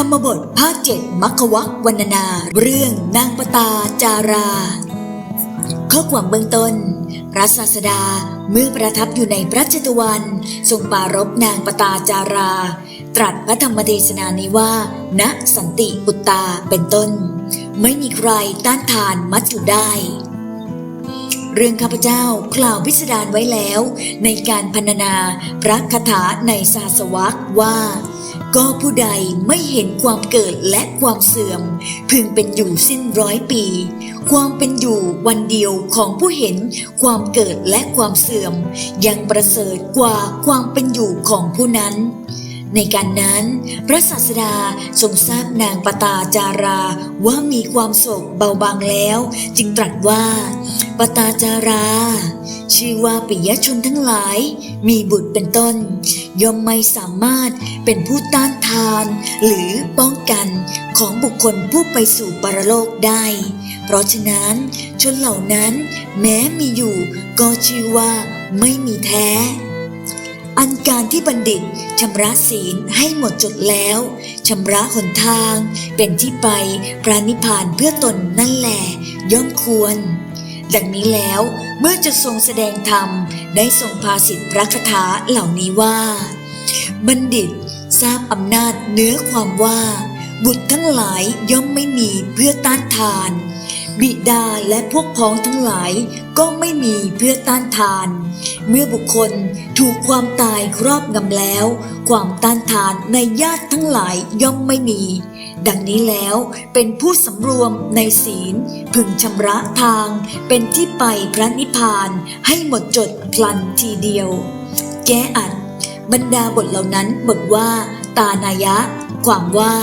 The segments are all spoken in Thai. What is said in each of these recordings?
ธรรมบทภาคเจ็ดมัควักวรรณนา เรื่องนางปตาจารา ข้อความเบื้องต้น พระศาสดาเมื่อประทับอยู่ในพระจตวันทรงปรารบนางปตาจารา ตรัสพระธรรมเทศนานี้ว่า ณสันติอุตตาเป็นต้น ไม่มีใครต้านทานมัจจุได้ เรื่องข้าพเจ้ากล่าวพิสดารไว้แล้ว ในการพรรณนาพระคาถาในศาสวักว่า ก็ผู้ใดไม่เห็นความเกิดและความเสื่อม พึงเป็นอยู่สิ้นร้อยปี ความเป็นอยู่วันเดียวของผู้เห็นความเกิดและความเสื่อม ยังประเสริฐกว่าความเป็นอยู่ของผู้นั้น ในการนั้น พระศาสดาทรงทราบนางปตาจาราว่ามีความโศกเบาบางแล้ว จึงตรัสว่า ปตาจารา ชื่อว่าปิยชนทั้งหลาย มีบุตรเป็นต้น ย่อมไม่สามารถเป็นผู้ต้านทาน หรือป้องกันของบุคคลผู้ไปสู่ปรโลกได้ เพราะฉะนั้นชนเหล่านั้นแม้มีอยู่ก็ชื่อว่าไม่มีแท้ อันการที่บัณฑิตชำระศีลให้หมดจดแล้วชำระหนทาง เป็นที่ไปพระนิพพานเพื่อตนนั่นแหละย่อมควร ดังนี้แล้วเมื่อจะทรงแสดงธรรมได้ทรงภาสิทธิพระคถาเหล่านี้ว่า บัณฑิตทราบอำนาจเนื้อความว่า บุตรทั้งหลายย่อมไม่มีเพื่อต้านทาน บิดาและพวกพ้องทั้งหลายก็ไม่มีเพื่อต้านทาน เมื่อบุคคลถูกความตายครอบงำแล้ว ความต้านทานในญาติทั้งหลายย่อมไม่มี ดังนี้แล้วเป็นผู้สำรวมในศีล พึงชำระทาง เป็นที่ไปพระนิพพานให้หมดจดพลันทีเดียว แก้อัดบรรดาบทเหล่านั้นบทว่า ตานายะ ความว่า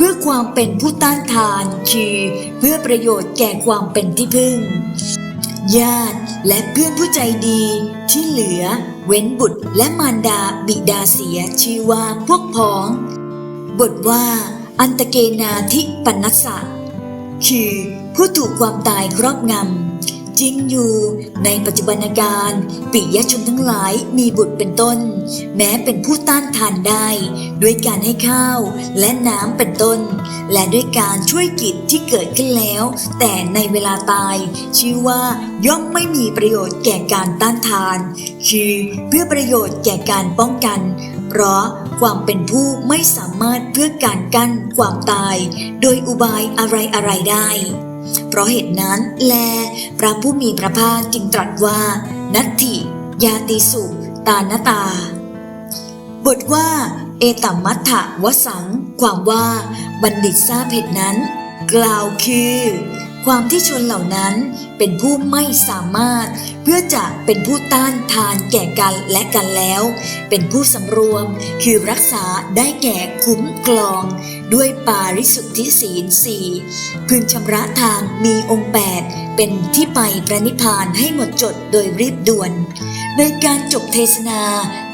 เพื่อความเป็นผู้ต้านทาน คือเพื่อประโยชน์แก่ความเป็นที่พึ่ง ญาติและเพื่อนผู้ใจดีที่เหลือ เว้นบุตรและมารดาบิดาเสียชื่อว่าพวกพ้อง บทว่า อันตเกนาทิปนัสสะคือผู้ถูกความตายครอบงำ จริงอยู่ในปัจจุบันการปิยชนทั้งหลายมีบุตรเป็นต้น แม้เป็นผู้ต้านทานได้ ด้วยการให้ข้าวและน้ำเป็นต้น และด้วยการช่วยกิจที่เกิดขึ้นแล้ว แต่ในเวลาตาย ชื่อว่าย่อมไม่มีประโยชน์แก่การต้านทาน คือเพื่อประโยชน์แก่การป้องกัน เพราะความเป็นผู้ไม่สามารถเพื่อการกั้นความตาย โดยอุบายอะไรอะไรได้ เพราะเหตุนั้นแล พระผู้มีพระภาคจึงตรัสว่า นัตถิ ยาติสุ ตานตา บทว่า เอตัมมัทธะวสัง ความว่า บัณฑิตทราบเหตุนั้น กล่าวคือ ความที่ชนเหล่านั้นเป็นผู้ไม่สามารถ เพื่อจะเป็นผู้ต้านทานแก่กันและกันแล้ว เป็นผู้สำรวมคือรักษาได้แก่คุ้มกลอง ด้วยปาริสุทธิศีลสี่พึงชำระทางมีองค์แปดเป็นที่ไปพระนิพพานให้หมดจดโดยรีบด่วน ในการจบเทศนา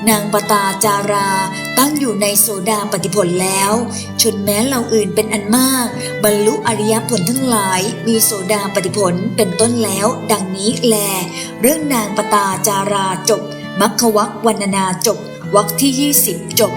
นางปตาจารา ตั้งอยู่ในโสดาปฏิผลแล้ว ชนแม้เหล่าอื่นเป็นอันมาก บรรลุอริยผลทั้งหลายมีโสดาปฏิผลเป็นต้นแล้ว ดังนี้แล เรื่องนางปตาจาราจบมัคควักวันนาจบวักที่ 20 จบ